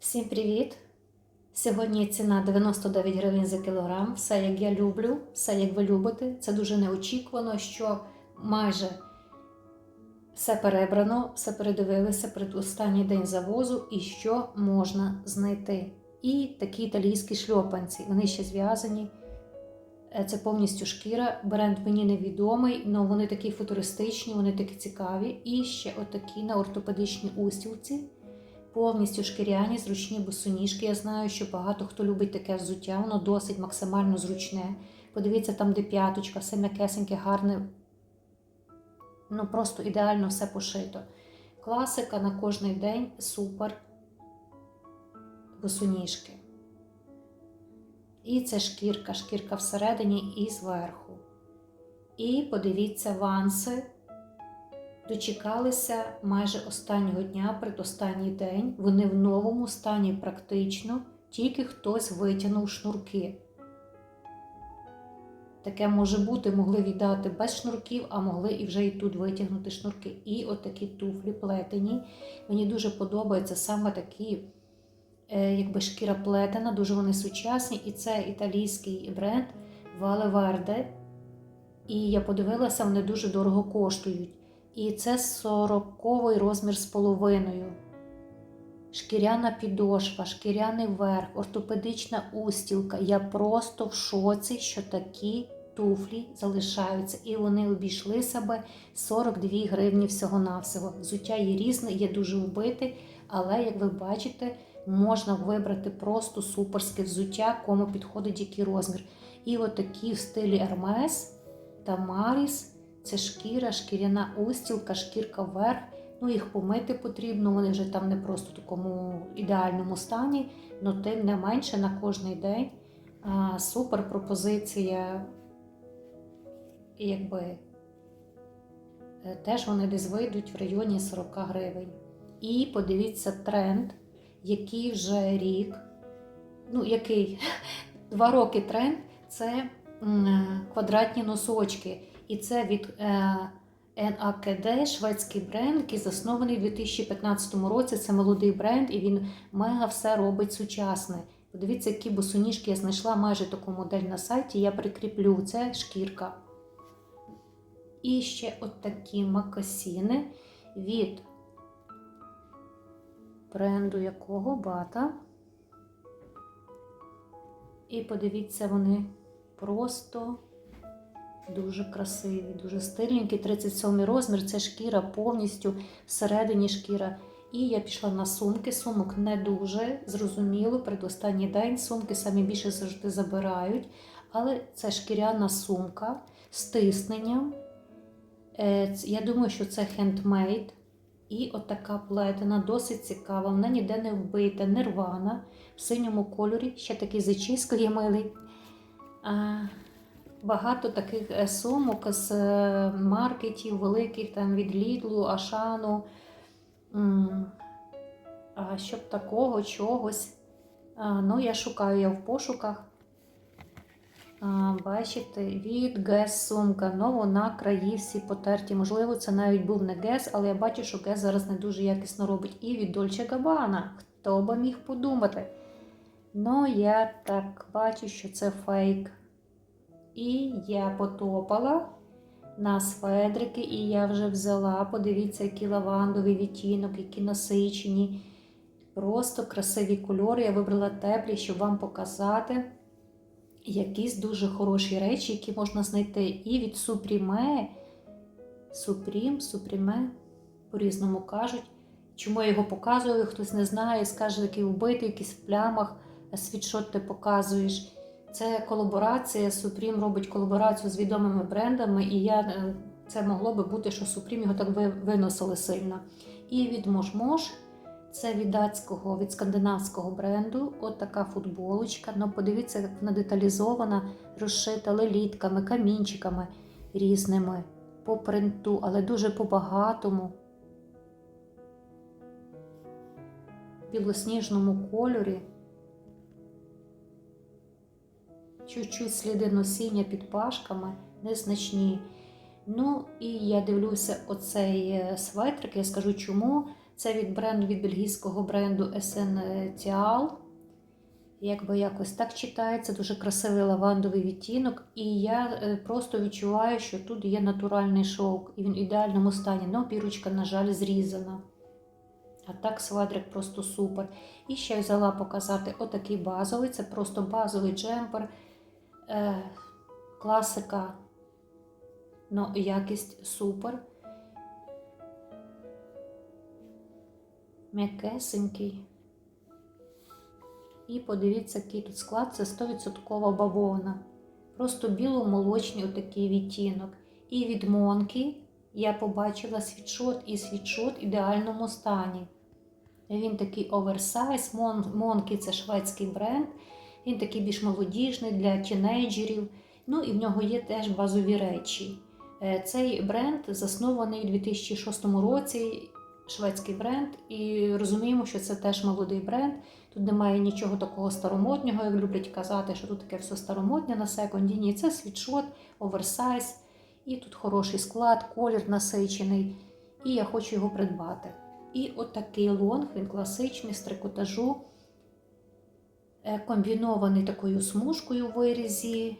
Всім привіт! Сьогодні ціна 99 гривень за кілограм. Все як я люблю, все як ви любите. Це дуже неочікувано, що майже все перебрано, все передивилися перед останній день завозу і що можна знайти. І такі італійські шльопанці. Вони ще зв'язані. Е, Це повністю шкіра. Бренд мені невідомий, але вони такі футуристичні, вони такі цікаві. І ще отакі на ортопедичній устілці повністю шкіряні, зручні босоніжки. Я знаю, що багато хто любить таке взуття, воно досить максимально зручне. Подивіться, там, де п'яточка, все м'якесеньке, гарне, ну просто ідеально все пошито. Класика на кожний день, супер босоніжки. І це шкірка, шкірка всередині і зверху. І подивіться ванси дочекалися майже останнього дня, предостанній день. Вони в новому стані практично, тільки хтось витягнув шнурки. Таке може бути, могли віддати без шнурків, а могли і вже і тут витягнути шнурки. І отакі туфлі плетені. Мені дуже подобаються саме такі, е, якби шкіра плетена, дуже вони сучасні. І це італійський бренд Vale Verde. І я подивилася, вони дуже дорого коштують. І це 40 розмір з половиною. Шкіряна підошва, шкіряний верх, ортопедична устілка. Я просто в шоці, що такі туфлі залишаються. І вони обійшли себе 42 гривні всього-навсього. Взуття є різне, є дуже вбите, але, як ви бачите, можна вибрати просто суперське взуття, кому підходить який розмір. І отакі в стилі Hermes та Maris. Це шкіра, шкіряна устілка, шкірка вверх. Ну, їх помити потрібно, вони вже там не просто в такому ідеальному стані, але тим не менше на кожний день. А, супер пропозиція. І якби е, теж вони десь вийдуть в районі 40 гривень. І подивіться тренд, який вже рік, ну який два роки тренд це квадратні носочки. І це від е, NAKD, шведський бренд, який заснований у 2015 році. Це молодий бренд, і він мега все робить сучасне. Подивіться, які босоніжки я знайшла майже таку модель на сайті. Я прикріплю це шкірка. І ще от такі макасіни від бренду якого бата. І подивіться, вони просто. Дуже красиві, дуже стильненькі. 37 розмір. Це шкіра повністю всередині шкіра. І я пішла на сумки. Сумок не дуже зрозуміло. Предостанній день сумки самі більше завжди забирають. Але це шкіряна сумка з тисненням. Е, Я думаю, що це хендмейд. І отака плетена, досить цікава. Вона ніде не вбита, не рвана. В синьому кольорі ще такий зачіскою милий. Багато таких е, сумок з е, маркетів великих там від Лідлу, Ашану. А щоб такого чогось. Ну, я шукаю я в пошуках. Бачите, від Гес сумка. Ну, вона краї всі потерті. Можливо, це навіть був не Гес, але я бачу, що Гес зараз не дуже якісно робить. І від Дольче Габана. Хто би міг подумати? Ну, я так бачу, що це фейк. І я потопала на сведрики, і я вже взяла, подивіться, який лавандовий відтінок, які насичені. Просто красиві кольори. Я вибрала теплі, щоб вам показати якісь дуже хороші речі, які можна знайти. І від Supreme, Supreme, Supreme, по-різному кажуть. Чому я його показую, хтось не знає, скаже, який вбитий, якийсь в плямах, світшот ти показуєш. Це колаборація. Supreme робить колаборацію з відомими брендами, і я, е, це могло би бути, що Supreme його так виносили сильно. І від Мож-Мож, це від датського, від скандинавського бренду. От така футболочка. Ну, подивіться, як вона деталізована, розшита лелітками, камінчиками різними по принту, але дуже по-багатому. Білосніжному кольорі. Чуть-чуть сліди носіння під пашками, незначні. Ну, і я дивлюся оцей е, светрик, я скажу чому. Це від бренду, від бельгійського бренду Essential. Якби якось так читається, дуже красивий лавандовий відтінок. І я е, просто відчуваю, що тут є натуральний шовк, і він в ідеальному стані. Ну, бірочка, на жаль, зрізана. А так свадрик просто супер. І ще взяла показати отакий базовий. Це просто базовий джемпер. Е, класика, ну, якість супер. М'якесенький. І подивіться, який тут склад це 100% бавовна. Просто біло-молочний отакий відтінок. І від Монки я побачила світшот і світшот в ідеальному стані. Він такий оверсайз. Монки це шведський бренд. Він такий більш молодіжний для тінейджерів. Ну і в нього є теж базові речі. Е, Цей бренд заснований у 2006 році. Шведський бренд, і розуміємо, що це теж молодий бренд. Тут немає нічого такого старомоднього, як люблять казати, що тут таке все старомодне на секунді. Ні, це світшот, оверсайз, і тут хороший склад, колір насичений. І я хочу його придбати. І от такий лонг, він класичний з трикотажу, комбінований такою смужкою в вирізі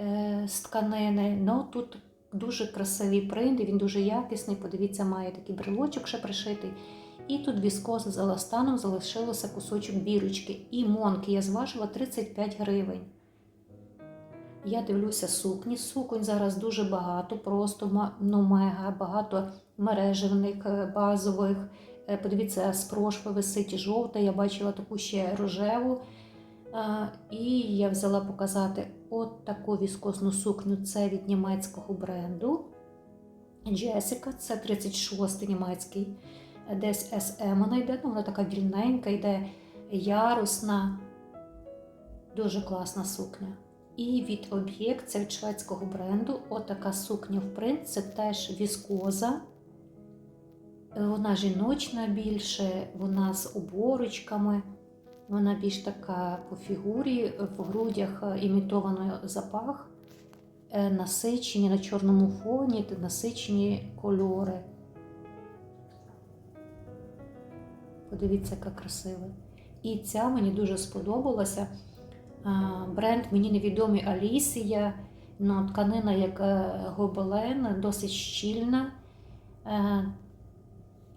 е, з тканини. Ну, тут дуже красивий принт, він дуже якісний. Подивіться, має такий брелочок ще пришитий. І тут віскоза з еластаном залишилося кусочок бірочки. І монки я зважила 35 гривень. Я дивлюся сукні. Суконь зараз дуже багато, просто ну, мега, багато мережевних, е, базових. Е, Подивіться, з прошви висить жовта, я бачила таку ще рожеву. І я взяла показати от таку віскозну сукню. Це від німецького бренду. Джесіка, це 36-й німецький. Десь SM вона йде, ну, вона така вільненька, йде ярусна, дуже класна сукня. І від об'єкт, це від шведського бренду. Отака сукня в принт, це теж віскоза. Вона жіночна більше, вона з оборочками. Вона більш така по фігурі, в грудях імітовано запах, е, насичені на чорному фоні насичені кольори. Подивіться, яка красива. І ця мені дуже сподобалася. Бренд мені невідомий Алісія. Ну, тканина як е, гобелен, досить щільна, е,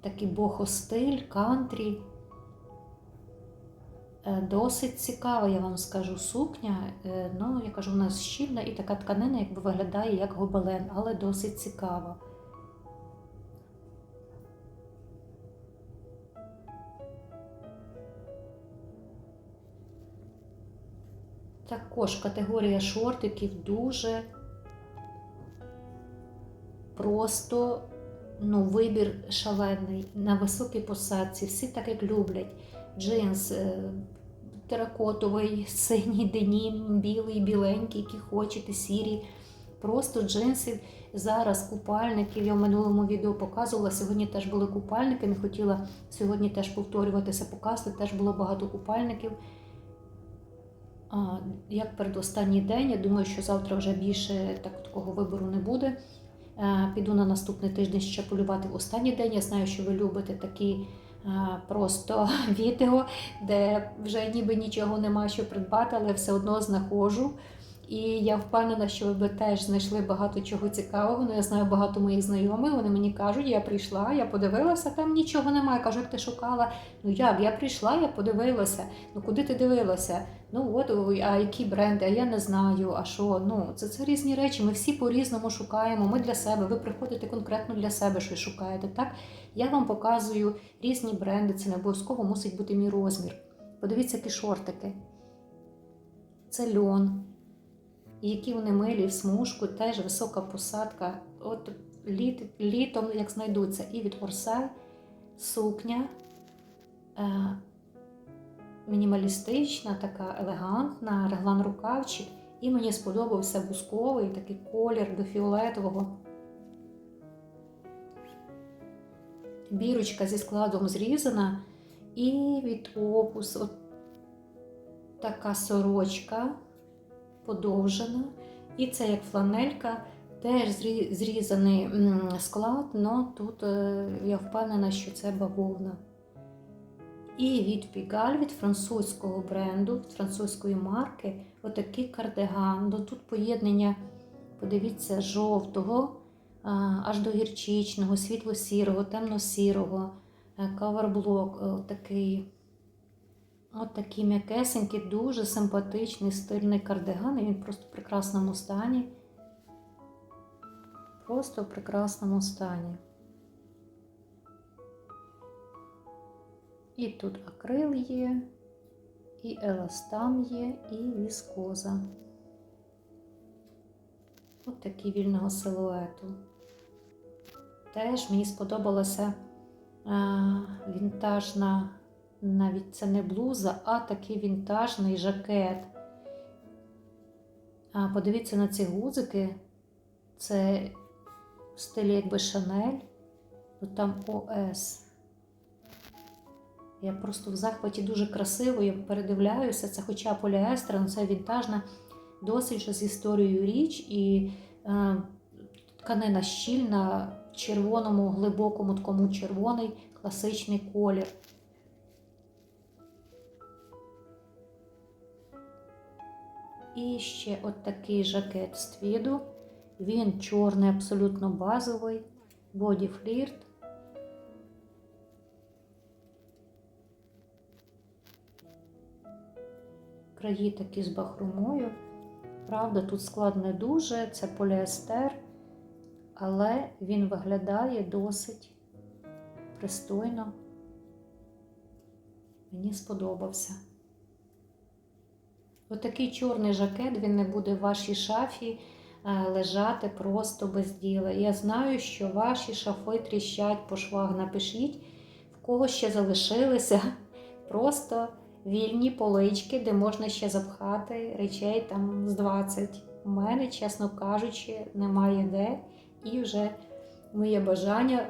такий бохостиль, кантрі. Е, Досить цікава, я вам скажу, сукня. Е, Ну, я кажу, вона щільна і така тканина, якби виглядає як гобелен, але досить цікава. Також категорія шортиків дуже просто ну, вибір шалений на високій посадці. Всі так як люблять джинс е, теракотовий, синій денім, білий, біленький, які хочете, сірі. Просто джинси. Зараз купальників. Я в минулому відео показувала. Сьогодні теж були купальники. Не хотіла сьогодні теж повторюватися, показувати. Теж було багато купальників. А, Як передостанній день, я думаю, що завтра вже більше так, такого вибору не буде. Е, Піду на наступний тиждень ще полювати в останній день. Я знаю, що ви любите такі просто відео, де вже ніби нічого нема що придбати, але все одно знаходжу. І я впевнена, що ви теж знайшли багато чого цікавого. Ну, я знаю багато моїх знайомих. Вони мені кажуть, я прийшла, я подивилася, там нічого немає. Я кажу, як ти шукала. Ну як? Я прийшла, я подивилася. Ну куди ти дивилася? Ну от а які бренди? А я не знаю. А що? Ну це це різні речі. Ми всі по-різному шукаємо. Ми для себе. Ви приходите конкретно для себе, що шукаєте. Так я вам показую різні бренди. Це не обов'язково мусить бути мій розмір. Подивіться, які шортики. Це льон. І які вони милі в смужку, теж висока посадка. От літ, літом, як знайдуться, і від Орсай сукня е, мінімалістична, така елегантна, реглан рукавчик. І мені сподобався бусковий такий колір до фіолетового. Бірочка зі складом зрізана. І від опус от така сорочка подовжена. І це як фланелька Теж зрізаний склад, але тут е, я впевнена, що це бавовна. І від Пігаль, від французького бренду, від французької марки, отакий кардиган. Тут поєднання, подивіться, жовтого, аж до гірчичного, світло-сірого, темно-сірого, е, каверблок, е, отакий. От такий м'якесенький, дуже симпатичний, стильний кардиган. І він просто в прекрасному стані. Просто в прекрасному стані. І тут акрил є, і еластан є, і віскоза. От такий вільного силуету. Теж мені сподобалася а, вінтажна, навіть це не блуза, а такий вінтажний жакет. А, подивіться на ці гудзики. Це в стилі якби Шанель, от там ОС. Я просто в захваті дуже красиво, я передивляюся. Це хоча поліестер, але це вінтажна, досить вже з історією річ, і е, тканина щільна, червоному, глибокому такому червоний класичний колір. І ще от такий жакет з твіду. Він чорний, абсолютно базовий, боді флірт. Краї такі з бахромою. Правда, тут склад не дуже, це поліестер, але він виглядає досить пристойно. Мені сподобався. Отакий чорний жакет, він не буде в вашій шафі е, лежати просто без діла. Я знаю, що ваші шафи тріщать по швах. Напишіть, в кого ще залишилися просто вільні полички, де можна ще запхати речей там з 20. У мене, чесно кажучи, немає де. І вже моє бажання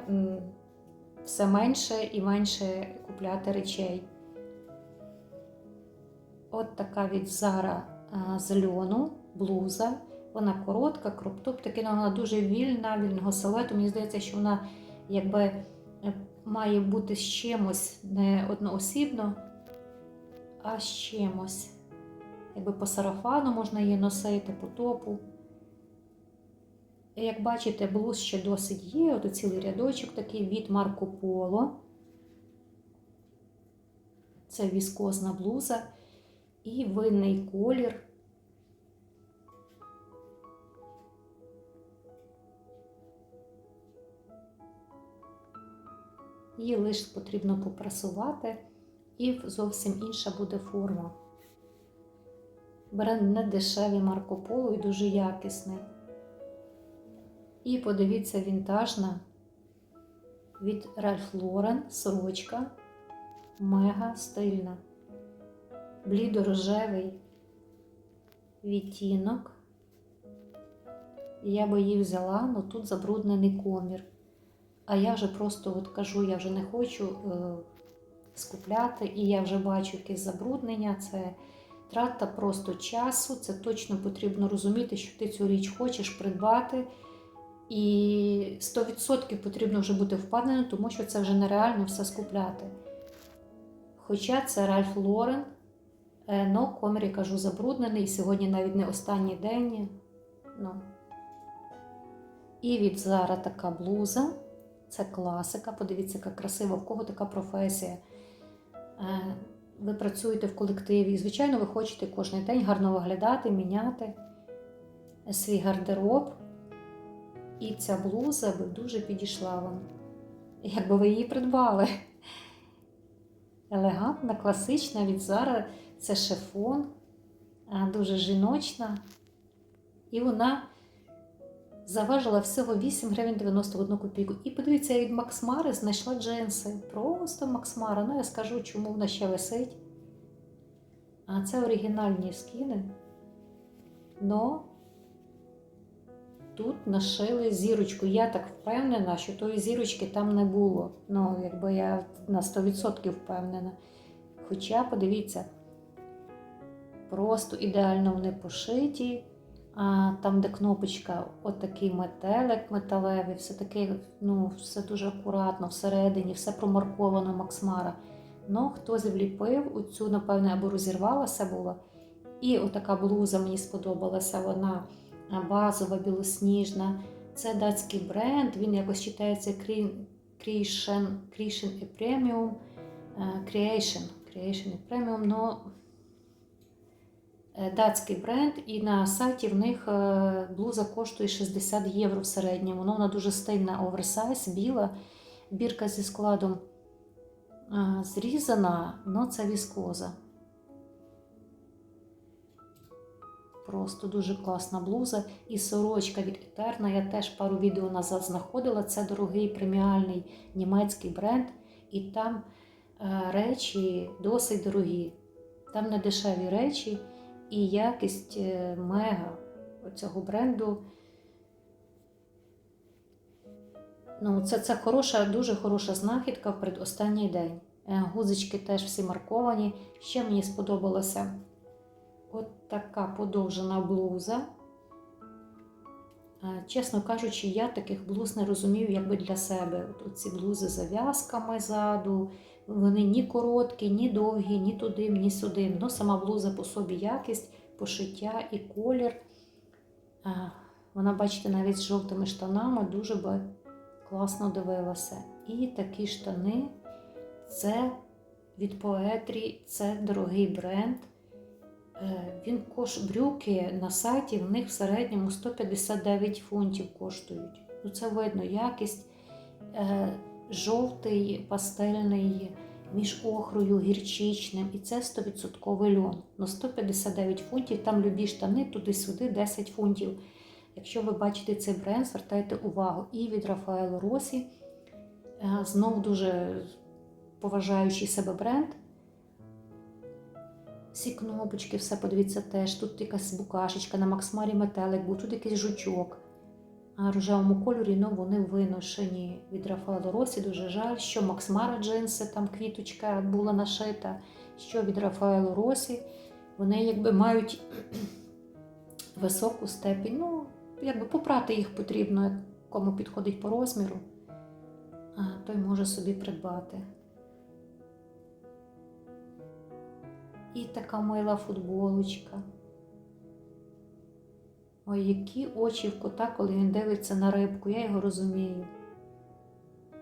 все менше і менше купляти речей. От така від Зара з льону, блуза. Вона коротка, кроптоп, такий, ну, вона дуже вільна, вільного силуету. Мені здається, що вона якби е, має бути з чимось не одноосібно, а з чимось. Якби по сарафану можна її носити, по топу. Як бачите, блуз ще досить є. От цілий рядочок такий від Марко Поло. Це віскозна блуза і винний колір. Її лише потрібно попрасувати, і зовсім інша буде форма. Бренд не дешевий Марко Поло і дуже якісний. І подивіться, вінтажна від Ralph Lauren сорочка. Мега стильна. Блідо-рожевий відтінок. Я би її взяла, але тут забруднений комір. А я вже просто от кажу, я вже не хочу е, скупляти, і я вже бачу якесь забруднення. Це трата просто часу. Це точно потрібно розуміти, що ти цю річ хочеш придбати. І 100% потрібно вже бути впевненим, тому що це вже нереально все скупляти. Хоча це Ральф Лорен, но комір, я кажу, забруднений. Сьогодні навіть не останній день. Ну. І від Зара така блуза. Це класика. Подивіться, яка красива, в кого така професія. Е, Ви працюєте в колективі. І, звичайно, ви хочете кожен день гарно виглядати, міняти свій гардероб. І ця блуза би дуже підійшла вам. Якби ви її придбали. Елегантна, класична від Зара це шифон, дуже жіночна. І вона заважила всього 8 гривень 91 копійку. І подивіться, я від Макс Мари знайшла джинси. Просто Макс Мара. Ну, я скажу, чому вона ще висить. А це оригінальні скіни. Но тут нашили зірочку. Я так впевнена, що тої зірочки там не було. Ну, якби я на 100% впевнена. Хоча, подивіться, просто ідеально вони пошиті, А там, де кнопочка, отакий метелик металевий, все таке, ну, все дуже акуратно, всередині, все промарковано Максмара. Ну, хтось вліпив, оцю, напевне, або розірвалася була. І отака блуза мені сподобалася, вона базова, білосніжна. Це датський бренд, він якось читається Cre- Creation, і Premium. е, Creation, Creation і Premium, ну, е, датський бренд, і на сайті в них е, блуза коштує 60 євро в середньому. Ну, вона дуже стильна, оверсайз, біла. Бірка зі складом зрізана, але це віскоза. Просто дуже класна блуза. І сорочка від Етерна. Я теж пару відео назад знаходила. Це дорогий преміальний німецький бренд. І там е, речі досить дорогі. Там не дешеві речі і якість е, мега цього бренду. Ну, це, це хороша, дуже хороша знахідка в предостанній день. Е, Гузички теж всі марковані. Ще мені сподобалося от така подовжена блуза. Е, Чесно кажучи, я таких блуз не розумію, якби для себе. От ці блузи з зав'язками ззаду, вони ні короткі, ні довгі, ні туди, ні сюди. Ну, сама блуза по собі якість, пошиття і колір. Е, Вона, бачите, навіть з жовтими штанами дуже би класно дивилася. І такі штани це від Поетрі, це дорогий бренд. Е, Він кош брюки на сайті в них в середньому 159 фунтів коштують. Ну, це видно якість е, жовтий пастельний між охрою, гірчичним, і це 100% льон. Ну, 159 фунтів, там любі штани, туди-сюди 10 фунтів. Якщо ви бачите цей бренд, звертайте увагу. І від Рафаело Росі, е, знов дуже поважаючий себе бренд. Всі кнопочки, все подивіться теж. Тут якась букашечка, на Максмарі метелик був, тут якийсь жучок. А в рожевому кольорі ну, вони виношені від Рафаело Росі. Дуже жаль, що Максмара джинси, там квіточка була нашита, що від Рафаело Росі. Вони якби мають високу степінь. Ну, якби попрати їх потрібно, кому підходить по розміру, а той може собі придбати. І така мила футболочка. Ой, які очі в кота, коли він дивиться на рибку, я його розумію.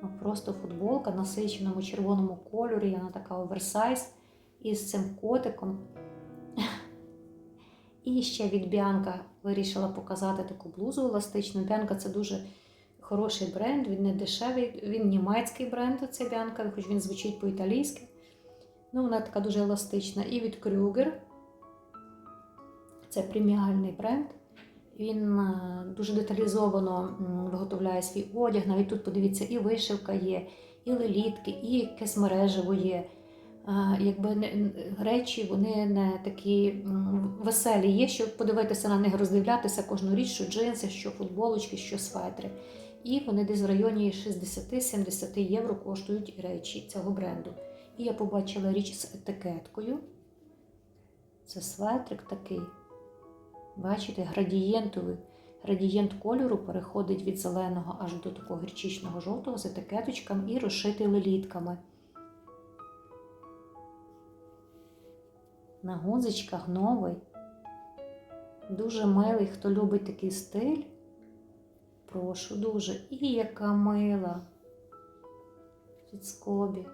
Ну, просто футболка насиченому червоному кольорі, вона така оверсайз із цим котиком. І ще від Біанка вирішила показати таку блузу еластичну. Біанка це дуже хороший бренд, він не дешевий, він німецький бренд, цей Біанка, хоч він звучить по-італійськи. Ну, вона така дуже еластична. І від Крюгер. Це преміальний бренд. Він е, дуже деталізовано виготовляє свій одяг. Навіть тут, подивіться, і вишивка є, і лелітки, і якесь мережево є. Е, Якби речі вони не такі веселі є, щоб подивитися на них, роздивлятися кожну річ, що джинси, що футболочки, що светри. І вони десь в районі 60-70 євро коштують речі цього бренду. І я побачила річ з етикеткою. Це светрик такий. Бачите, градієнтовий. Градієнт кольору переходить від зеленого аж до такого гірчичного жовтого з етикеточками і розшитий лелітками. На гузичках новий. Дуже милий, хто любить такий стиль. Прошу дуже. І яка мила. Від скобі.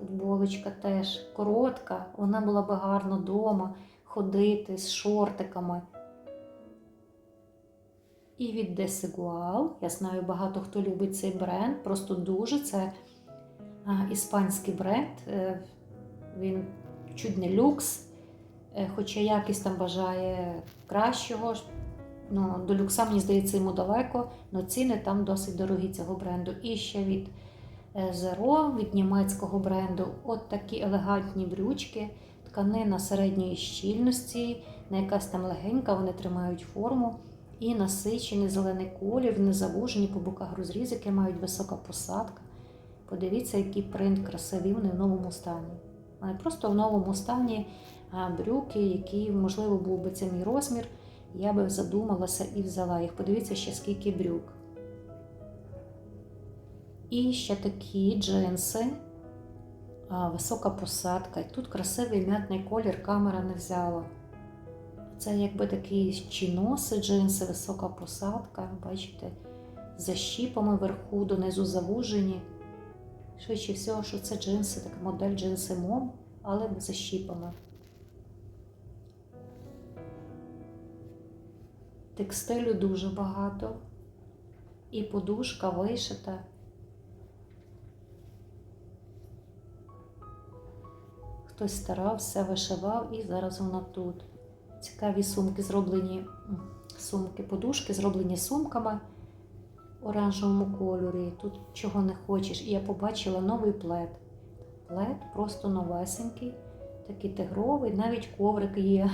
Футболочка теж коротка, вона була би гарно вдома ходити з шортиками. І від Desigual, я знаю, багато хто любить цей бренд, просто дуже це іспанський бренд. Е, Він не люкс, е, хоча якість там бажає кращого. Ну, до люкса, мені здається, йому далеко, але ціни там досить дорогі цього бренду. І ще від Zero, від німецького бренду, от такі елегантні брючки, тканина середньої щільності, не якась там легенька, вони тримають форму. І насичений зелений колір, не завужені по боках розрізики, мають висока посадка. Подивіться, який принт красивий, вони в новому стані. Вони просто в новому стані брюки, які, можливо, був би це мій розмір. Я би задумалася і взяла їх. Подивіться ще скільки брюк. І ще такі джинси, висока посадка. І тут красивий м'ятний колір камера не взяла. Це якби такі чиноси, джинси, висока посадка, бачите, за щіпами вверху, донизу завужені. Швидше всього, що це джинси, така модель джинси мом, але за щіпами. Текстилю дуже багато. І подушка вишита. Хтось старався, вишивав, і зараз вона тут. Цікаві сумки зроблені, сумки, подушки зроблені сумками в оранжевому кольорі. Тут чого не хочеш. І я побачила новий плед. Плед просто новесенький, такий тигровий, навіть коврик є.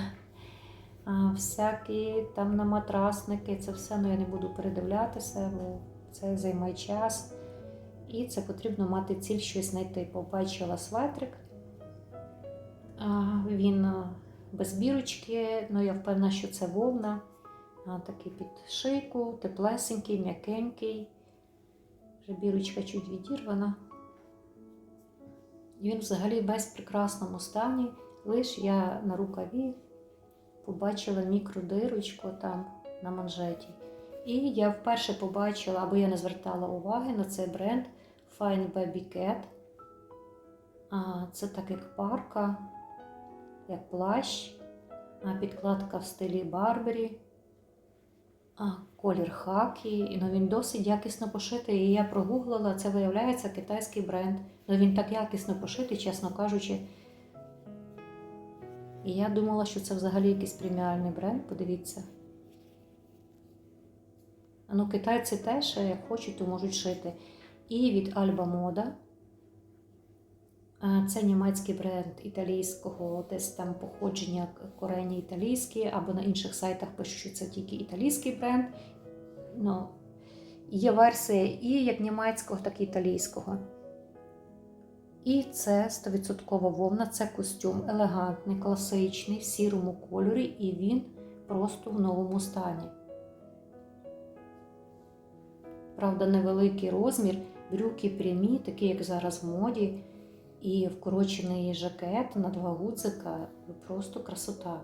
А, всякі там на матрасники, це все ну, я не буду передивлятися, бо це займає час. І це потрібно мати ціль щось знайти. Побачила светрик. Він без бірочки, ну я впевнена, що це вовна. Такий під шийку, теплесенький, м'якенький. Вже бірочка чуть відірвана. І він взагалі в прекрасному стані. Лиш я на рукаві побачила мікродирочку там на манжеті. І я вперше побачила, або я не звертала уваги на цей бренд Fine Baby Cat. Це так як парка, як плащ, підкладка в стилі Барбері, колір хакі. І, Ну, він досить якісно пошитий. І я прогуглила, це виявляється китайський бренд. Ну, він так якісно пошитий, чесно кажучи. І я думала, що це взагалі якийсь преміальний бренд, подивіться. Ну, китайці теж як хочуть, то можуть шити. І від Alba Moda. Це німецький бренд італійського, десь там походження корені італійські, або на інших сайтах пишуть, що це тільки італійський бренд. Ну, є версія і як німецького, так і італійського. І це 100% вовна, це костюм елегантний, класичний, в сірому кольорі, і він просто в новому стані. Правда, невеликий розмір, брюки прямі, такі, як зараз в моді, і вкорочений жакет на два гудзика просто красота.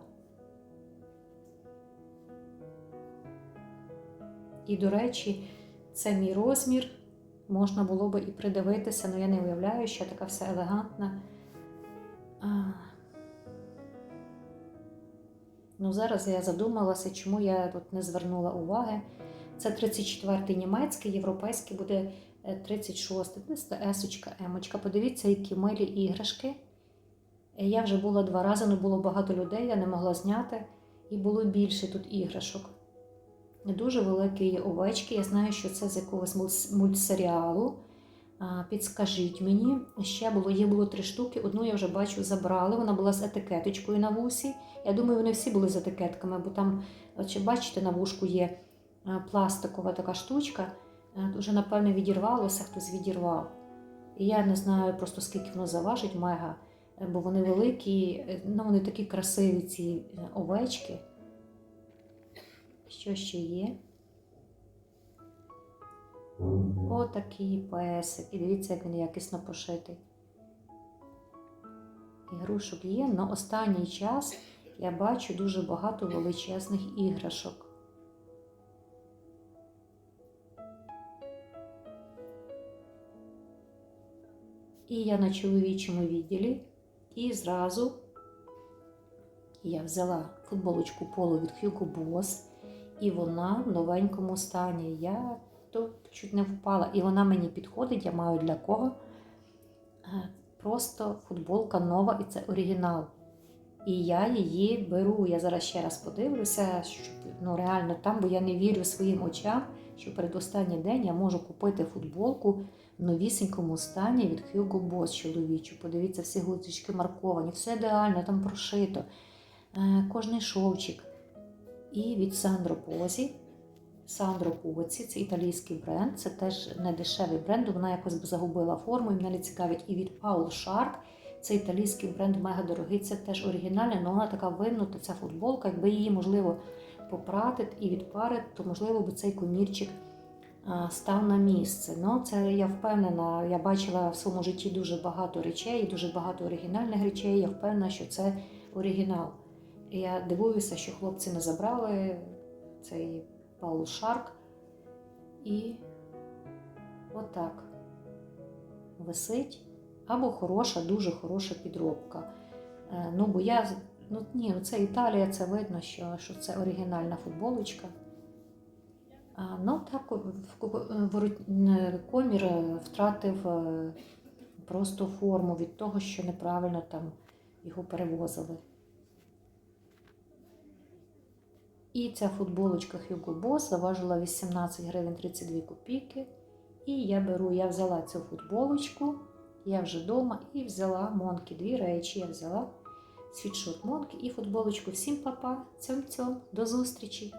І, до речі, це мій розмір. Можна було би і придивитися, але я не уявляю, що така вся елегантна. А... Ну, зараз я задумалася, чому я тут не звернула уваги. Це 34-й німецький, європейський буде 36-й. Есочка, емочка. Подивіться, які милі іграшки. Я вже була два рази, але було багато людей, я не могла зняти, і було більше тут іграшок. Дуже великі є овечки. Я знаю, що це з якогось мультсеріалу. Підскажіть мені, ще було, їх було три штуки. Одну я вже бачу, забрали. Вона була з етикеточкою на вусі. Я думаю, вони всі були з етикетками, бо там, от, бачите, на вушку є пластикова така штучка. Вже, напевно, відірвалося, хтось відірвав. І я не знаю просто скільки воно заважить мега, бо вони великі, ну вони такі красиві, ці овечки. Що ще є? Отакий песик. І дивіться, як він якісно пошитий. Ігрушок є, але останній час я бачу дуже багато величезних іграшок. І я на чоловічому відділі і зразу я взяла футболочку поло від Hugo Boss. І вона в новенькому стані. Я то чуть не впала. І вона мені підходить, я маю для кого. Просто футболка нова і це оригінал. І я її беру. Я зараз ще раз подивлюся, щоб ну, реально там, бо я не вірю своїм очам, що передостанній день я можу купити футболку в новісінькому стані від Hugo Boss чоловічу. Подивіться, всі гудзички марковані, все ідеально, там прошито. Кожний шовчик. І від Сандро Позі. Сандро Позі, це італійський бренд, це теж не дешевий бренд, вона якось б загубила форму, і мене цікавить. І від Paul Shark Це італійський бренд мега дорогий, це теж оригінальне, але вона така вимнута, ця футболка. Якби її можливо попрати і відпарити, то можливо би цей комірчик став на місце. Ну, це я впевнена, я бачила в своєму житті дуже багато речей, дуже багато оригінальних речей. Я впевнена, що це оригінал. І я дивуюся, що хлопці не забрали цей Паул Шарк. І отак висить. Або хороша, дуже хороша підробка. Е, Ну, бо я, ну ні, це Італія, це видно, що, що це оригінальна футболочка. А, ну так, ворот- комір е, втратив е, просто форму від того, що неправильно там його перевозили. І ця футболочка Hugo Boss заважила 18 гривень 32 копійки. І я беру, я взяла цю футболочку, я вже вдома і взяла Монки. Дві речі я взяла світшот Монки і футболочку. Всім папа, цьом-цьом, до зустрічі!